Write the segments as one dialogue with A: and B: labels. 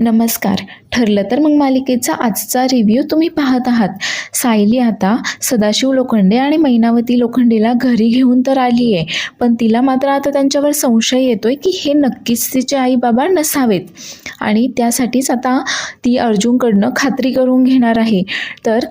A: नमस्कार. ठरलं तर मग मालिकेचा आजचा रिव्ह्यू तुम्ही पाहत आहात. सायली आता सदाशिव लोखंडे आणि मैनावती लोखंडेला घरी घेऊन तर आली आहे पण तिला मात्र आता त्यांच्यावर संशय येतोय की हे नक्कीच तिचे आई बाबा नसावेत. आणि त्यासाठीच आता ती अर्जुनकडनं खात्री करून घेणार आहे. तर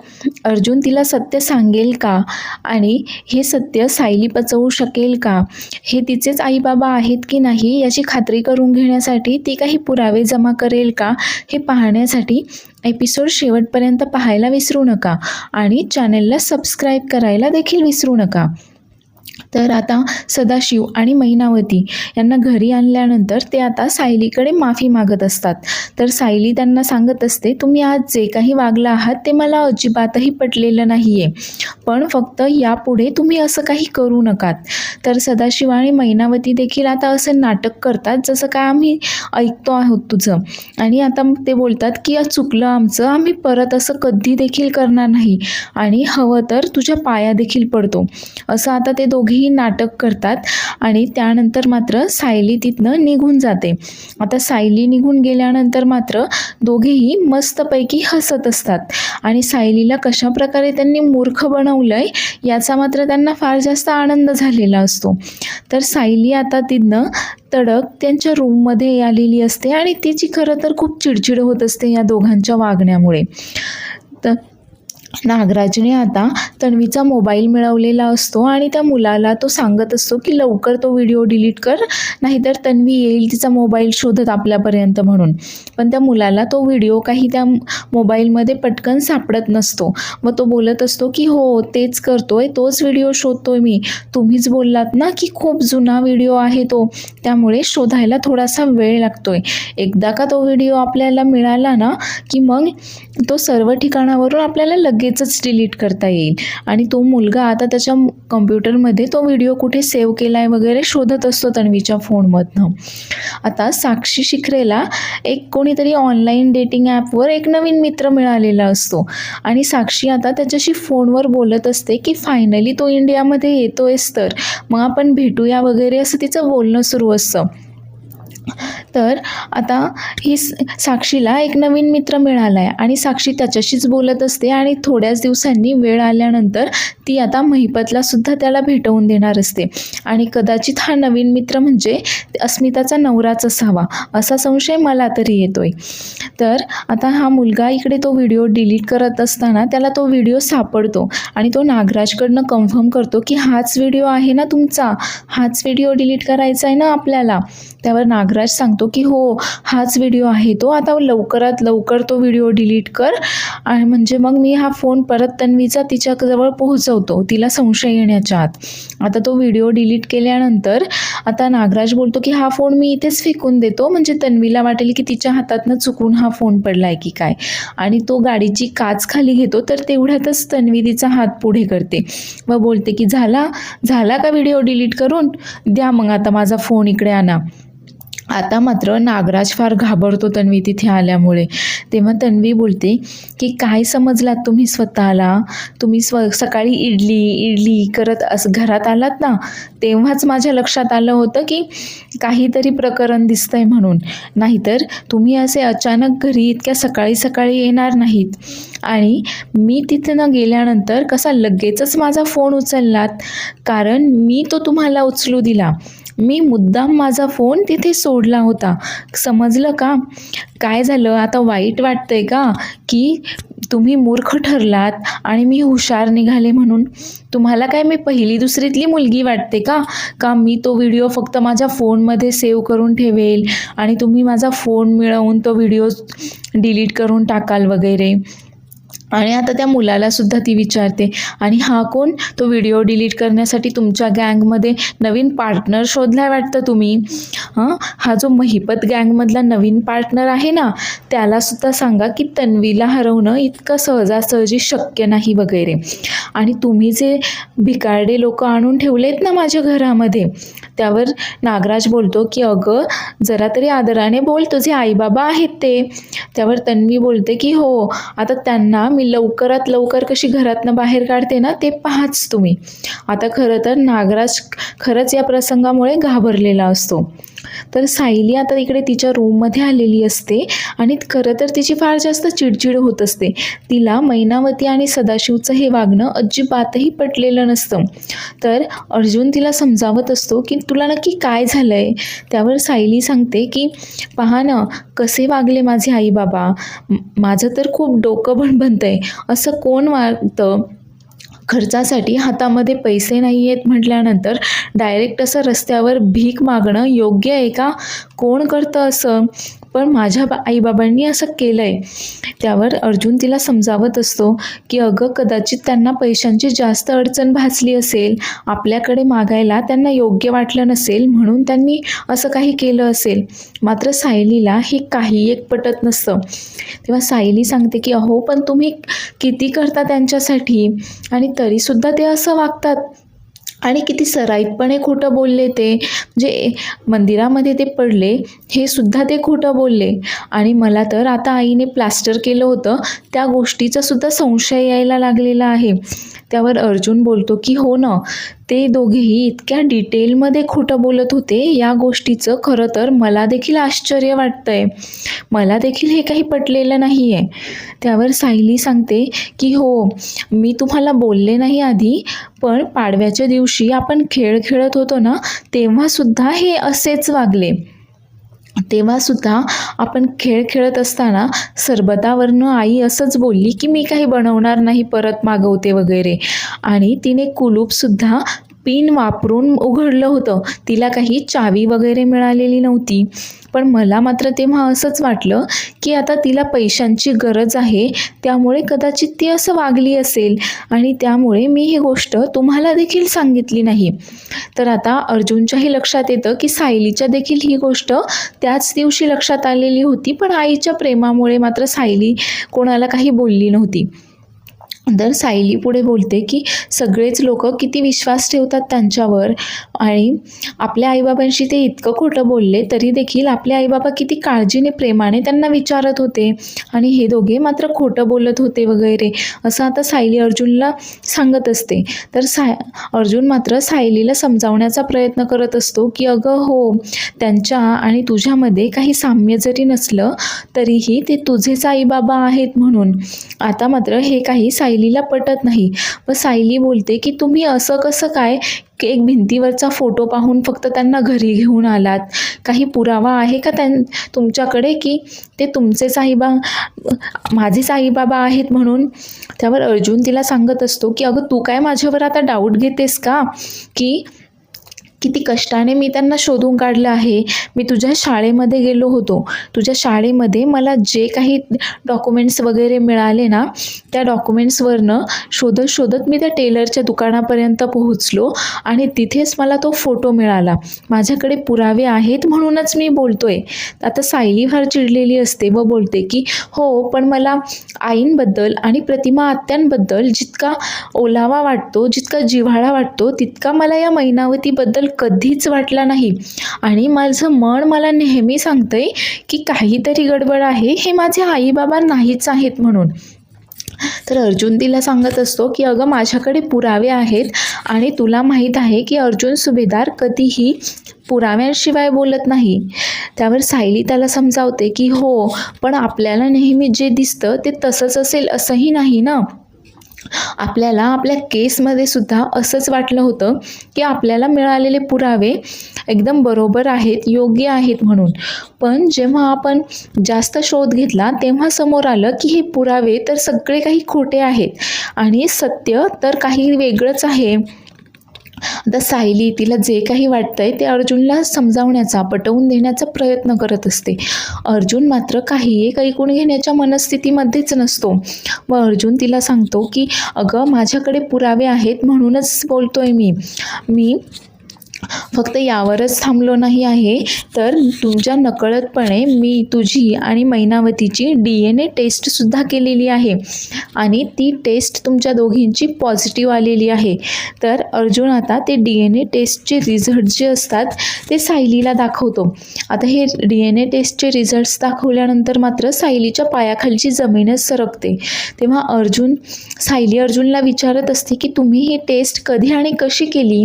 A: अर्जुन तिला सत्य सांगेल का? आणि हे सत्य सायली पचवू शकेल का? हे तिचेच आई बाबा आहेत की नाही याची खात्री करून घेण्यासाठी ती काही पुरावे जमा करेल का? हे पाहण्यासाठी एपिसोड शेवटपर्यंत पाहायला विसरू नका आणि चॅनेलला सबस्क्राईब करायला देखील विसरू नका. तर आता सदाशिव आणि मैनावती यांना घरी आणल्यानंतर ते आता सायलीकडे माफी मागत असतात. तर सायली त्यांना सांगत असते तुम्ही आज जे काही वागला आहात ते मला अजिबातही पटलेलं नाही आहे पण फक्त यापुढे तुम्ही असं काही करू नकात. तर सदाशिव आणि मैनावती देखील आता असं नाटक करतात जसं काय आम्ही ऐकतो आहोत तुझं. आणि आता ते बोलतात की "आज चुकलं आमचं आम्ही परत असं कधी देखील करणार नाही. आणि हवं तर तुझ्या पाया देखील पडतो. असं आता ते दोघेही नाटक करतात आणि त्यानंतर मात्र सायली तिथनं निघून जाते. आता सायली निघून गेल्यानंतर मात्र दोघेही मस्तपैकी हसत असतात. आणि सायलीला कशा प्रकारे त्यांनी मूर्ख बनवलं आहे याचा मात्र त्यांना फार जास्त आनंद झालेला असतो. तर सायली आता तिथनं तडक त्यांच्या रूममध्ये आलेली असते आणि तिची खरं तर खूप चिडचिड होत असते या दोघांच्या वागण्यामुळे. तर नागराजने आता तन्वीचा मोबाईल मिळवलेला असतो आणि त्या मुलाला तो सांगत असतो की लवकर तो व्हिडिओ डिलीट कर नाहीतर तन्वी येईल तिचा मोबाईल शोधत आपल्यापर्यंत म्हणून. पण त्या मुलाला तो व्हिडिओ काही त्या मोबाईलमध्ये पटकन सापडत नसतो. मग तो बोलत असतो की हो तेच करतोय तोच व्हिडिओ शोधतोय मी. तुम्हीच बोललात ना की खूप जुना व्हिडिओ आहे तो. त्यामुळे शोधायला थोडासा वेळ लागतोय. एकदा का तो व्हिडिओ आपल्याला मिळाला ना की मग तो सर्व ठिकाणावरून आपल्याला लग लगेचच डिलीट करता येईल. आणि तो मुलगा आता त्याच्या कम्प्युटरमध्ये तो व्हिडिओ कुठे सेव्ह केला आहे वगैरे शोधत असतो तन्वीच्या फोनमधनं. आता साक्षी शिखरेला एक कोणीतरी ऑनलाईन डेटिंग ॲपवर एक नवीन मित्र मिळालेला असतो. आणि साक्षी आता त्याच्याशी फोनवर बोलत असते की फायनली तो इंडियामध्ये येतोयस तर. मग आपण भेटूया वगैरे असं तिचं बोलणं सुरू असतं. तर आता ही स- साक्षीला एक नवीन मित्र मिळाला आहे आणि साक्षी त्याच्याशीच बोलत असते आणि थोड्याच दिवसांनी वेळ आल्यानंतर ती आता महिपतला सुद्धा त्याला भेटवून देणार असते. आणि कदाचित हा नवीन मित्र म्हणजे अस्मिताचा नवराच असावा असा संशय मला तरी येतोय. तर आता हा मुलगा इकडे तो व्हिडिओ डिलीट करत असताना त्याला तो व्हिडिओ सापडतो आणि तो नागराजकडनं कन्फर्म करतो की हाच व्हिडिओ आहे ना तुमचा हाच व्हिडिओ डिलीट करायचा आहे ना आपल्याला. त्यावर नागराज सांगतो की हो हाच व्हिडिओ आहे तो. आता लवकरात लवकर तो व्हिडिओ डिलीट कर. आणि म्हणजे मग मी हा फोन परत तन्वीचा तिच्याजवळ पोहोचवतो तिला संशय येण्याच्या आत. आता तो व्हिडिओ डिलीट केल्यानंतर आता नागराज बोलतो की हा फोन मी इथेच फेकून देतो. म्हणजे तन्वीला वाटेल की तिच्या हातातनं चुकून हा फोन पडला आहे की काय. आणि तो गाडीची काच खाली घेतो तर तेवढ्यातच तन्वी तिचा हात पुढे करते. व बोलते की झाला? झाला का व्हिडिओ डिलीट करून? द्या मग आता माझा फोन इकडे आणा. आता मात्र नागराज फार घाबरतो तन्वी तिथे आल्यामुळे. तेव्हा तन्वी बोलते की काय समजलात तुम्ही स्वतःला? तुम्ही स्व सकाळी इडली इडली करत असं घरात आलात ना? तेव्हाच माझ्या लक्षात आलं होतं की काहीतरी प्रकरण दिसतंय म्हणून. नाहीतर तुम्ही असे अचानक घरी इतक्या सकाळी सकाळी येणार नाहीत. आणि मी तिथं गेल्यानंतर कसा लगेचच माझा फोन उचललात? कारण मी तो तुम्हाला उचलू दिला. मी मुद्दाम माझा फोन तिथे सोडला होता. समजलं का? काय झालं? आता वाईट वाटतंय का? की तुम्ही मूर्ख ठरलात आणि मी हुशार निघाले म्हणून. तुम्हाला काय मी पहिली दुसरीतली मुलगी वाटते का? का मी तो व्हिडिओ फक्त माझ्या फोनमध्ये सेव्ह करून ठेवेल आणि तुम्ही माझा फोन मिळवून तो व्हिडिओ डिलीट करून टाकाल वगैरे? आणि आता त्या मुलाला सुद्धा ती विचारते आणि हा कोण? तो व्हिडिओ डिलीट करण्यासाठी तुमच्या गँगमध्ये नवीन पार्टनर शोधलाय वाटतं तुम्ही? हां? हा जो महिपत गँगमधला नवीन पार्टनर आहे ना त्यालासुद्धा सांगा की तन्वीला हरवणं इतकं सहजासहजी शक्य नाही वगैरे. आणि तुम्ही जे भिकारडे लोक आणून ठेवलेत ना माझ्या घरामध्ये त्यावर नागराज बोलतो की अगं जरा तरी आदराने बोल तुझे आईबाबा आहेत ते. त्यावर तन्वी बोलते की हो आता त्यांना मी लवकरात लवकर कशी घरातनं बाहेर काढते ना ते पाहाच तुम्ही. आता खरं तर नागराज खरंच या प्रसंगामुळे घाबरलेला असतो. तर सायली आता इकडे तिच्या रूममध्ये आलेली असते आणि खरं तर तिची फार जास्त चिडचिड होत असते. तिला मैनावती आणि सदाशिवचं हे वागणं अजिबातही पटलेलं नसतं. तर अर्जुन तिला समजावत असतो की तुला नक्की काय झालं आहे त्यावर सायली सांगते की पहा ना कसे वागले माझे आई बाबा? माझं तर खूप डोकं पण बनतं आहे. असं कोण वागतं? खर्चासाठी हातामध्ये पैसे नाही आहेत म्हटल्यानंतर डायरेक्ट असं रस्त्यावर भीक मागणं योग्य आहे का? कोण करतं असं? पण माझ्या बा आईबाबांनी असं केलं आहे त्यावर अर्जुन तिला समजावत असतो की अगं कदाचित त्यांना पैशांची जास्त अडचण भासली असेल. आपल्याकडे मागायला त्यांना योग्य वाटलं नसेल म्हणून त्यांनी असं काही केलं असेल. मात्र सायलीला हे काही एक पटत नसतं. तेव्हा सायली सांगते की अहो पण तुम्ही किती करता त्यांच्यासाठी? आणि तरीसुद्धा ते असं वागतात. आणि किती सराईतपणे खोटं बोलले ते जे मंदिरामध्ये ते पडले हे सुद्धा ते खोटं बोलले. आणि मला तर आता आईने प्लास्टर केलं होतं त्या गोष्टीचा सुद्धा संशय यायला लागलेला आहे. त्यावर अर्जुन बोलतो की हो ना. ते दोघेही इतक्या डिटेलमध्ये खोटं बोलत होते या गोष्टीचं खरं तर मला देखील आश्चर्य वाटतंय. मला देखील हे काही पटलेलं नाही आहे त्यावर सायली सांगते की हो मी तुम्हाला बोलले नाही आधी पण पाडव्याच्या दिवशी आपण खेळ खेळत होतो ना तेव्हासुद्धा हे असेच वागले. तेव्हासुद्धा आपण खेळ खेळत असताना सरबतावरनं आई असंच बोलली की मी काही बनवणार नाही परत मागवते वगैरे. आणि तिने कुलूपसुद्धा पिन वापरून उघडलं होतं. तिला काही चावी वगैरे मिळालेली नव्हती. पण मला मात्र तेव्हा असंच वाटलं की आता तिला पैशांची गरज आहे. त्यामुळे कदाचित ती असं वागली असेल आणि त्यामुळे मी ही गोष्ट तुम्हाला देखील सांगितली नाही. तर आता अर्जुनच्याही लक्षात येतं की सायलीच्या देखील ही गोष्ट त्याच दिवशी लक्षात आलेली होती. पण आईच्या प्रेमामुळे मात्र सायली कोणाला काही बोलली नव्हती. तर सायली पुढे बोलते की सगळेच लोक किती विश्वास ठेवतात त्यांच्यावर. आणि आपल्या आईबाबांशी ते इतकं खोटं बोलले तरी देखील आपले आईबाबा किती काळजीने प्रेमाने त्यांना विचारत होते. आणि हे दोघे मात्र खोटं बोलत होते वगैरे असं आता सायली अर्जुनला सांगत असते. तर साय अर्जुन मात्र सायलीला समजावण्याचा प्रयत्न करत असतो की अगं हो त्यांच्या आणि तुझ्यामध्ये काही साम्य जरी नसलं तरीही ते तुझेच आईबाबा आहेत म्हणून. आता मात्र हे काही सायलीला पटत नाही. व सायली बोलते की तुम्ही असं कसं काय एक भिंतीवरचा फोटो पाहून फक्त त्यांना घरी घेऊन आलात? काही पुरावा आहे का त्यां तुमच्याकडे की ते तुमचेच साईबा माझे साईबाबा आहेत म्हणून? त्यावर अर्जुन तिला सांगत असतो की अगं तू काय माझ्यावर आता डाऊट घेतेस का? की किती कष्टाने मी त्यांना शोधून काढलं आहे. मी तुझ्या शाळेमध्ये गेलो होतो. तुझ्या शाळेमध्ये मला जे काही डॉक्युमेंट्स वगैरे मिळाले ना त्या डॉक्युमेंट्सवरनं शोधत शोधत मी त्या टेलरच्या दुकानापर्यंत पोहोचलो आणि तिथेच मला तो फोटो मिळाला. माझ्याकडे पुरावे आहेत म्हणूनच मी बोलतोय. आता सायली फार चिडलेली असते व बोलते की हो पण मला आईंबद्दल आणि प्रतिमा आत्यांबद्दल जितका ओलावा वाटतो जितका जिव्हाळा वाटतो तितका मला या मैनावतीबद्दल कधीच वाटला नाही. आणि माझं मन मला नेहमी सांगतंय की काहीतरी गडबड आहे हे माझे आईबाबा नाहीच आहेत म्हणून. तर अर्जुन तिला सांगत असतो की अगं माझ्याकडे पुरावे आहेत आणि तुला माहीत आहे की अर्जुन सुभेदार कधीही पुराव्यांशिवाय बोलत नाही. त्यावर सायली त्याला समजावते की हो पण आपल्याला नेहमी जे दिसतं ते तसंच असेल असंही नाही ना? आपल्याला आपल्या केसमध्ये सुद्धा असंच वाटलं होतं की आपल्याला मिळालेले पुरावे एकदम बरोबर आहेत योग्य आहेत म्हणून. पण जेव्हा आपण जास्त शोध घेतला तेव्हा समोर आलं की हे पुरावे तर सगळे काही खोटे आहेत आणि सत्य तर काही वेगळंच आहे. आता सायली तिला जे काही वाटतंय ते अर्जुनला समजावण्याचा पटवून देण्याचा प्रयत्न करत असते. अर्जुन मात्र काही एक ऐकून घेण्याच्या मनस्थितीमध्येच नसतो. व अर्जुन तिला सांगतो की अगं माझ्याकडे पुरावे आहेत म्हणूनच बोलतोय मी. मी फक्त यावरच थांबलो नाही आहे तर तुमच्या नकळतपणे मी तुझी आणि मैनावतीची डी एन ए टेस्टसुद्धा केलेली आहे. आणि ती टेस्ट तुमच्या दोघींची पॉझिटिव्ह आलेली आहे. तर अर्जुन आता ते डी एन ए टेस्टचे रिझल्ट जे असतात ते सायलीला दाखवतो. आता हे डी एन ए टेस्टचे रिझल्ट्स दाखवल्यानंतर मात्र सायलीच्या पायाखालची जमीनच सरकते. तेव्हा अर्जुन सायली अर्जुनला विचारत असते की तुम्ही ही टेस्ट कधी आणि कशी केली?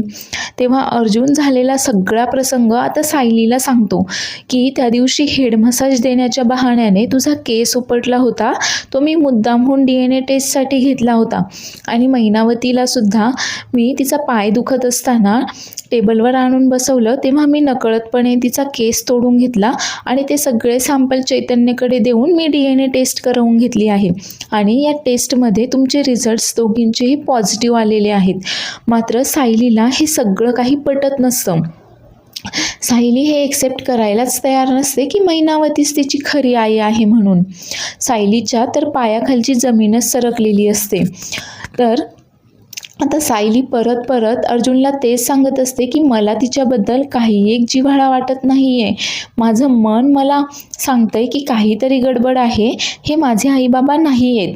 A: तेव्हा अर्जुन झाले झालेला सगळा प्रसंग आता सायलीला सांगतो की त्या दिवशी हेड मसाज देण्याच्या बहाण्याने तुझा केस उपटला होता. तो मी मुद्दामहून डी एन ए टेस्टसाठी घेतला होता. आणि महिनावतीला सुद्धा मी तिचा पाय दुखत असताना टेबलवर आणून बसवलं तेव्हा मी नकळतपणे तिचा केस तोडून घेतला आणि ते सगळे सॅम्पल चैतन्यकडे देऊन मी डी एन ए टेस्ट करवून घेतली आहे. आणि या टेस्टमध्ये तुमचे रिझल्ट्स दोघींचेही पॉझिटिव्ह आलेले आहेत. मात्र सायलीला हे सगळं काही पटत नसतं. सायली हे एक्सेप्ट करायलाच तयार नसते की मैनावतीच तिची खरी आई आहे म्हणून. सायलीच्या तर पायाखालची जमीनच सरकलेली असते. तर आता सायली परत परत अर्जुनला तेच सांगत असते की मला तिच्याबद्दल काही एक जिव्हाळा वाटत नाही आहे माझं मन मला सांगतंय की काहीतरी गडबड आहे हे माझे आईबाबा नाही आहेत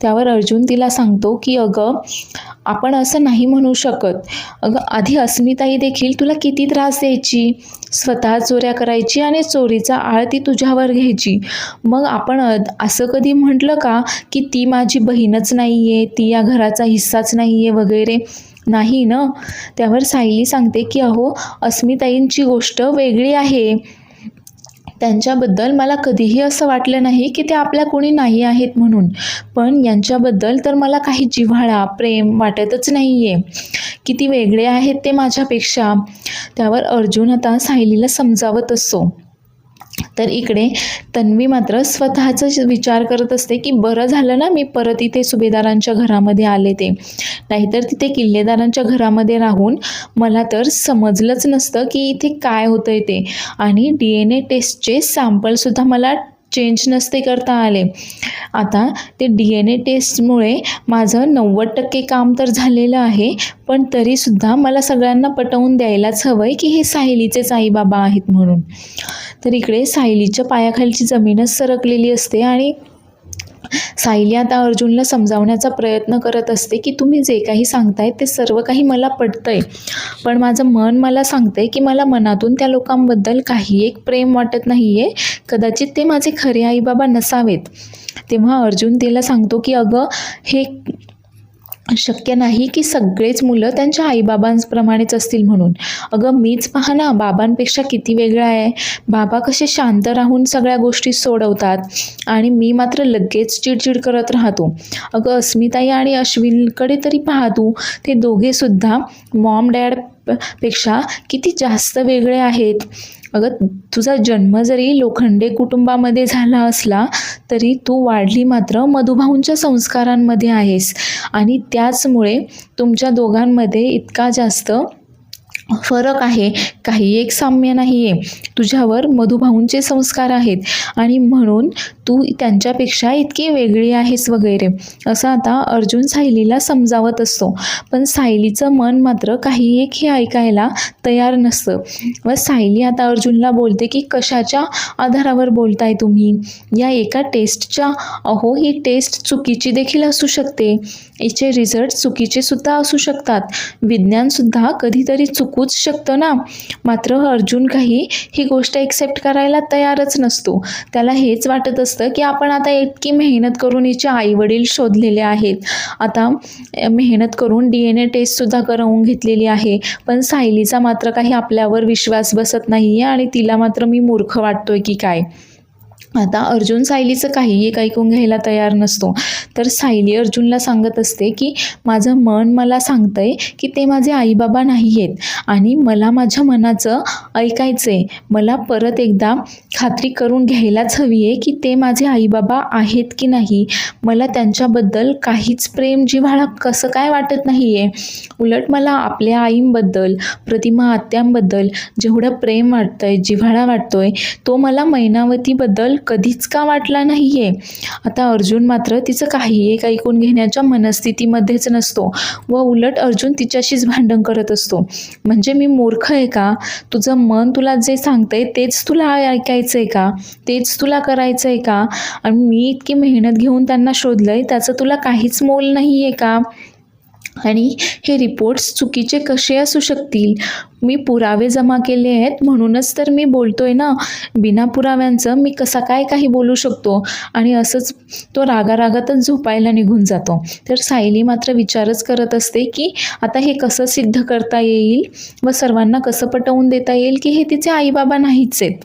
A: त्यावर अर्जुन तिला सांगतो की अगं आपण असं नाही म्हणू शकत. अगं आधी अस्मिताई देखील तुला किती त्रास द्यायची? स्वतः चोऱ्या करायची आणि चोरीचा आळ ती तुझ्यावर घ्यायची. मग आपण असं कधी म्हटलं का की ती माझी बहीणच नाही आहे ती या घराचा हिस्साच नाही आहे वगैरे? नाही ना? त्यावर सायली सांगते की अहो अस्मिताईंची गोष्ट वेगळी आहे. त्यांच्याबद्दल मला कधीही असं वाटलं नाही की ते आपल्या कोणी नाही आहेत म्हणून. पण यांच्याबद्दल तर मला काही जिव्हाळा प्रेम वाटतच नाही आहे किती वेगळे आहेत ते माझ्यापेक्षा. त्यावर अर्जुन आता सायलीला समजावत असतो. तर इकडे तन्वी मात्र स्वतःचाच विचार करत असते की बरं झालं ना मी परत इथे सुभेदारांच्या घरामध्ये आले ते. नाहीतर तिथे किल्लेदारांच्या घरामध्ये राहून मला तर समजलंच नसतं की इथे काय होतं आहे ते. आणि डी एन ए टेस्टचे सॅम्पलसुद्धा मला चेंज नसते करता आले. आता ते डी एन ए टेस्टमुळे माझं नव्वद टक्के काम तर झालेलं आहे पण तरीसुद्धा मला सगळ्यांना पटवून द्यायलाच हवं आहे की हे सायलीचेच आईबाबा आहेत म्हणून. तर इकडे सायलीच्या पायाखालची जमीनच सरकलेली असते आणि सायली आता अर्जुनला समजावण्याचा प्रयत्न करत असते की तुम्ही जे काही सांगताय ते सर्व काही मला पटतंय. पण माझं मन मला सांगतंय की मला मनातून त्या लोकांबद्दल काही एक प्रेम वाटत नाही आहे कदाचित ते माझे खरे आईबाबा नसावेत. तेव्हा अर्जुन तिला सांगतो की अगं हे शक्य नाही की सगळेच मुलं त्यांच्या आईबाबांप्रमाणेच असतील म्हणून. अगं मीच पहा ना बाबांपेक्षा किती वेगळा आहे. बाबा कसे शांत राहून सगळ्या गोष्टी सोडवतात आणि मी मात्र लगेच चिडचिड करत राहतो. अगं अस्मिताई आणि अश्विनकडे तरी पहा तू. ते दोघेसुद्धा मॉम डॅडपेक्षा किती जास्त वेगळे आहेत. अगं तुझा जन्म जरी लोखंडे कुटुंबामध्ये झाला असला तरी तू वाढली मात्र मधुभाऊंच्या संस्कारांमध्ये आहेस. आणि त्याचमुळे तुमच्या दोघांमध्ये इतका जास्त फरक आहे काही एक साम्य नाही आहे तुझ्यावर मधुभाऊंचे संस्कार आहेत आणि म्हणून तू त्यांच्यापेक्षा इतकी वेगळी आहेस वगैरे असं आता अर्जुन सायलीला समजावत असतो. पण सायलीचं मन मात्र काही एक हे ऐकायला तयार नसतं. व सायली आता अर्जुनला बोलते की कशाच्या आधारावर बोलताय तुम्ही? या एका टेस्टच्या? अहो ही टेस्ट चुकीची देखील असू शकते. याचे रिझल्ट चुकीचे सुद्धा असू शकतात. विज्ञानसुद्धा कधीतरी चुकूच शकतं ना? मात्र अर्जुन काही ही गोष्ट एक्सेप्ट करायला तयारच नसतो. त्याला हेच वाटत असतं की आपण आता इतकी मेहनत करून हिचे आईवडील शोधलेले आहेत. आता मेहनत करून डी एन ए टेस्टसुद्धा करवून घेतलेली आहे. पण सायलीचा मात्र काही आपल्यावर विश्वास बसत नाही आहे आणि तिला मात्र मी मूर्ख वाटतोय की काय. आता अर्जुन सायलीचं काही एक ऐकून घ्यायला तयार नसतो. तर सायली अर्जुनला सांगत असते की माझं मन मला सांगतंय की ते माझे आईबाबा नाही आहेत आणि मला माझ्या मनाचं ऐकायचं आहे मला परत एकदा खात्री करून घ्यायलाच हवी आहे की ते माझे आईबाबा आहेत की नाही. मला त्यांच्याबद्दल काहीच प्रेम जिव्हाळा कसं काय वाटत नाही आहे उलट मला आपल्या आईंबद्दल प्रतिमा आत्यांबद्दल जेवढं प्रेम वाटतं आहे जिव्हाळा वाटतो आहे तो मला मैनावतीबद्दल कधीच का वाटला नाही आहे आता अर्जुन मात्र तिचं काही एक ऐकून घेण्याच्या मनस्थितीमध्येच नसतो व उलट अर्जुन तिच्याशीच भांडण करत असतो. म्हणजे मी मूर्ख आहे का? तुझं मन तुला जे सांगतंय तेच तुला ऐकायचं आहे का? तेच तुला करायचं आहे का? आणि मी इतकी मेहनत घेऊन त्यांना शोधलंय त्याचं तुला काहीच मोल नाही आहे का? आणि हे रिपोर्ट्स चुकीचे कसे असू शकतील? मी पुरावे जमा केले आहेत म्हणूनच तर मी बोलतोय ना. बिना पुराव्यांचं मी कसा काय काही बोलू शकतो? आणि असंच तो रागारागातच झोपायला निघून जातो. तर सायली मात्र विचारच करत असते की आता हे कसं सिद्ध करता येईल? व सर्वांना कसं पटवून देता येईल की हे तिचे आईबाबा नाहीच आहेत?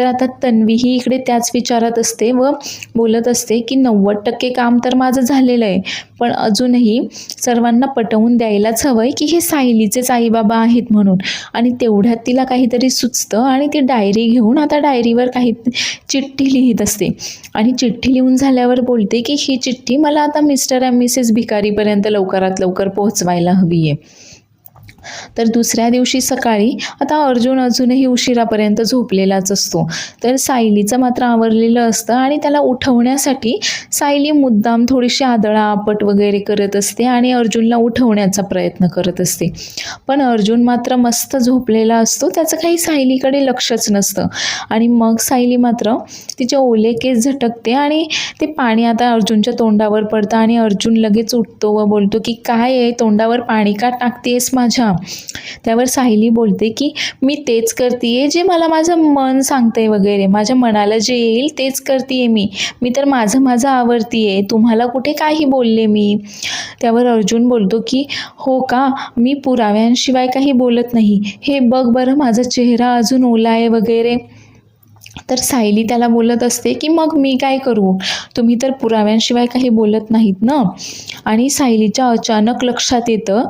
A: तर आता तन्वीही इकडे त्याच विचारात असते व बोलत असते की नव्वद टक्के काम तर माझं झालेलं आहे पण अजूनही सर्वांना पटवून द्यायलाच हवं आहे की हे सायलीचेच आईबाबा आहेत म्हणून. आणि तेवढ्यात तिला काहीतरी सुचतं आणि ती डायरी घेऊन आता डायरीवर काही चिठ्ठी लिहित असते. आणि चिठ्ठी लिहून झाल्यावर बोलते की ही चिठ्ठी मला आता मिस्टर अँड मिसेस भिकारीपर्यंत लवकरात लवकर पोहोचवायला हवी आहे तर दुसऱ्या दिवशी सकाळी आता अर्जुन अजूनही उशिरापर्यंत झोपलेलाच असतो. तर सायलीचं मात्र आवरलेलं असतं आणि त्याला उठवण्यासाठी सायली मुद्दाम थोडीशी आदळा आपट वगैरे करत असते आणि अर्जुनला उठवण्याचा प्रयत्न करत असते. पण अर्जुन मात्र मस्त झोपलेला असतो त्याचं काही सायलीकडे लक्षच नसतं. आणि मग सायली मात्र तिचे ओले केस झटकते आणि ते पाणी आता अर्जुनच्या तोंडावर पडतं आणि अर्जुन लगेच उठतो व बोलतो की काय आहे? तोंडावर पाणी का टाकतेस माझ्या? त्यावर सायली बोलते की मी तेच करते जे मला माझं मन सांगतंय वगैरे. माझ्या मनाला जे येईल तेच करते मी. मी तर माझं माझं आवडती आहे तुम्हाला कुठे काही बोलले मी? त्यावर अर्जुन बोलतो की हो का? मी पुराव्यांशिवाय काही बोलत नाही. हे बघ बरं माझा चेहरा अजून ओला आहे वगैरे. तर सायली त्याला बोलत असते की मग मी काय करू? तुम्ही तर पुराव्यांशिवाय काही बोलत नाहीत ना? आणि सायलीच्या अचानक लक्षात येतं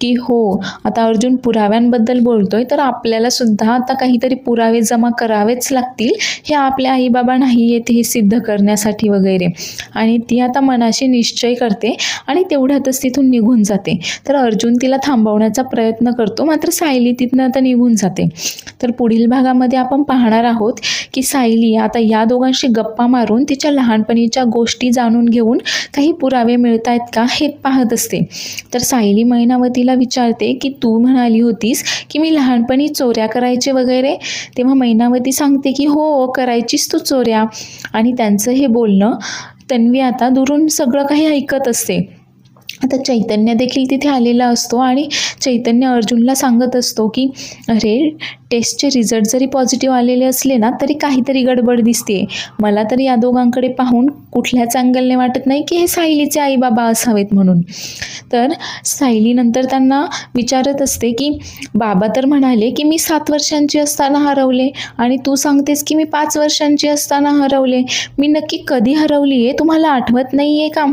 A: की हो आता अर्जुन पुराव्यांबद्दल बोलतोय तर आपल्याला सुद्धा आता काहीतरी पुरावे जमा करावेच लागतील. हे आपल्या आईबाबा नाही येत हे सिद्ध करण्यासाठी वगैरे. आणि ती आता मनाशी निश्चय करते आणि तेवढ्यातच तिथून निघून जाते. तर अर्जुन तिला थांबवण्याचा प्रयत्न करतो मात्र सायली तिथनं आता निघून जाते. तर पुढील भागामध्ये आपण पाहणार आहोत की सायली आता या दोघांशी गप्पा मारून तिच्या लहानपणीच्या गोष्टी जाणून घेऊन काही पुरावे मिळत आहेत का हे पाहत असते. तर सायली मैनावतीला विचारते की तू म्हणाली होतीस की मी लहानपणी चोऱ्या करायचे वगैरे? तेव्हा मैनावती सांगते की हो करायचीस तू चोऱ्या. आणि त्यांचं हे बोलणं तन्वी आता दुरून सगळं काही ऐकत असते. आता चैतन्य देखील तिथे आलेला असतो आणि चैतन्य अर्जुनला सांगत असतो की अरे टेस्टचे रिझल्ट जरी पॉझिटिव्ह आलेले असले ना तरी काहीतरी गडबड दिसते मला तर या दोघांकडे पाहून कुठल्याच अँगलने वाटत नाही की हे सायलीचे आईबाबा असावेत म्हणून. तर सायलीनंतर त्यांना विचारत असते की बाबा तर म्हणाले की मी सात वर्षांची असताना हरवले आणि तू सांगतेस की मी पाच वर्षांची असताना हरवले. मी नक्की कधी हरवली आहे तुम्हाला आठवत नाही आहे का?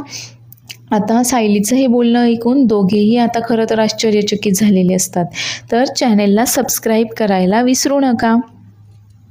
A: आता सायलीचं हे बोलणं ऐकून दोघेही आता खरं तर आश्चर्यचकित झालेले असतात. तर चॅनेलला सबस्क्राईब करायला विसरू नका.